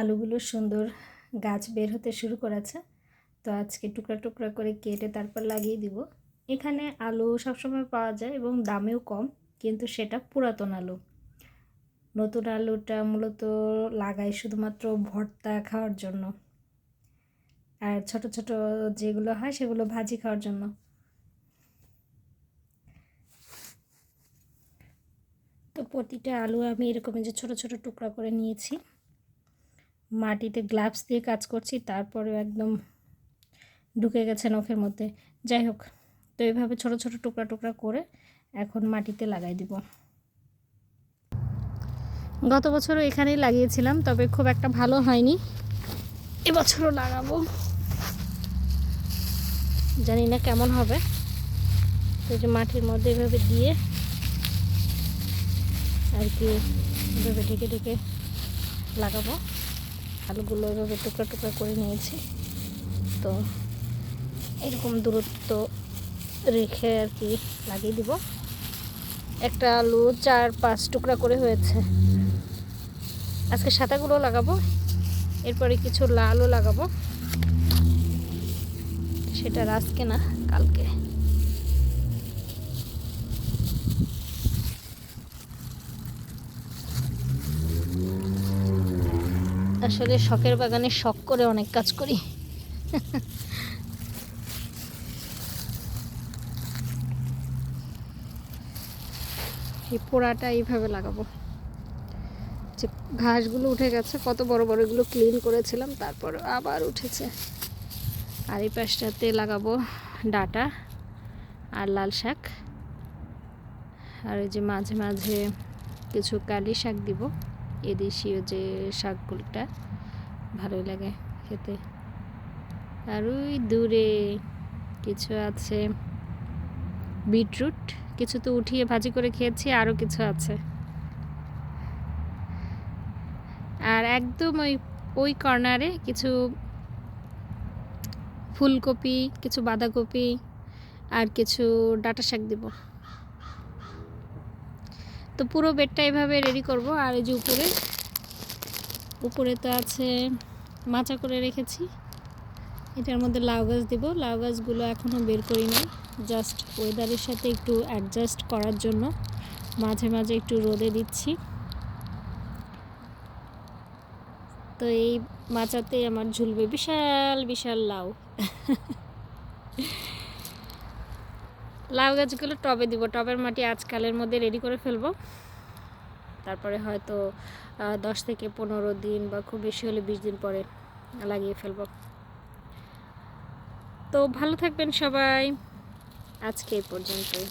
আলুগুলো সুন্দর গাছ বের হতে শুরু করেছে। তো আজকে টুকরা টুকরা করে কেটে তারপর লাগিয়ে দিব। এখানে আলু সবসময় পাওয়া যায় এবং দামেও কম, কিন্তু সেটা পুরাতন আলু। নতুন আলুটা মূলত লাগাই শুধুমাত্র ভর্তা খাওয়ার জন্য। আর ছোট ছোট যেগুলো হয় সেগুলো ভাজি খাওয়ার জন্য। তো প্রতিটা আলু আমি এরকম যে ছোট ছোট টুকরা করে নিয়েছি। মাটিতে গ্লাভস দিয়ে কাজ করছি, তারপরেও একদম ঢুকে গেছে নখের মধ্যে। যাই হোক, তো এইভাবে ছোট ছোট টুকরা টুকরা করে এখন মাটিতে লাগাই দিব। গত বছরও এখানেই লাগিয়েছিলাম, তবে খুব একটা ভালো হয়নি। এবছরও লাগাবো। জানি না কেমন হবে। তো যে মাটির মধ্যে এভাবে দিয়ে আর কি এভাবে ঢেকে ঢেকে লাগাবো। আলুগুলো এভাবে টুকরা টুকরা করে নিয়েছি। তো এরকম দূরত্ব রেখে আর কি লাগিয়ে দিব। একটা আলু চার পাঁচ টুকরা করে হয়েছে। আজকে সাদাগুলো লাগাবো, এরপরে কিছু লালও লাগাবো। সেটা আজকে না, কালকে। আসলে শখের বাগানে শখ করে অনেক কাজ করি। এই পোড়াটা এইভাবে লাগাবো। যে ঘাসগুলো উঠে গেছে, কত বড় বড় এগুলো ক্লিন করেছিলাম, তারপর আবার উঠেছে। আর এই পাশটাতে লাগাবো ডাটা আর লাল শাক। আর ওই যে মাঝে মাঝে কিছু কালি শাক দিব। এদেশীয় যে শাকগুলোটা ভালোই লাগে খেতে। আর ওই দূরে কিছু আছে, বিটরুট, কিছু তো উঠিয়ে ভাজি করে খেয়েছি আরও কিছু আছে। আর একদম ওই ওই কর্নারে কিছু ফুলকপি, কিছু বাঁধাকপি, আর কিছু ডাটা শাক দিব। তো পুরো বেডটা এভাবে রেডি করব। আর এই যে উপরে উপরে তো আছে মাচা করে রেখেছি। এটার মধ্যে লাউ গাছ দেবো। লাউ গাছগুলো এখনও বের করি না জাস্ট ওয়েদারের সাথে একটু অ্যাডজাস্ট করার জন্য মাঝে মাঝে একটু রোদে দিচ্ছি। তো এই মাচাতে আমার ঝুলবে বিশাল বিশাল লাউ। লাউ গাছগুলো টবে দিব। টবের মাটি আজকালের মধ্যে রেডি করে ফেলব। তারপরে হয়তো দশ থেকে পনেরো দিন বা খুব বেশি হলে বিশ দিন পরে লাগিয়ে ফেলব। তো ভালো থাকবেন সবাই। আজকে এই পর্যন্তই।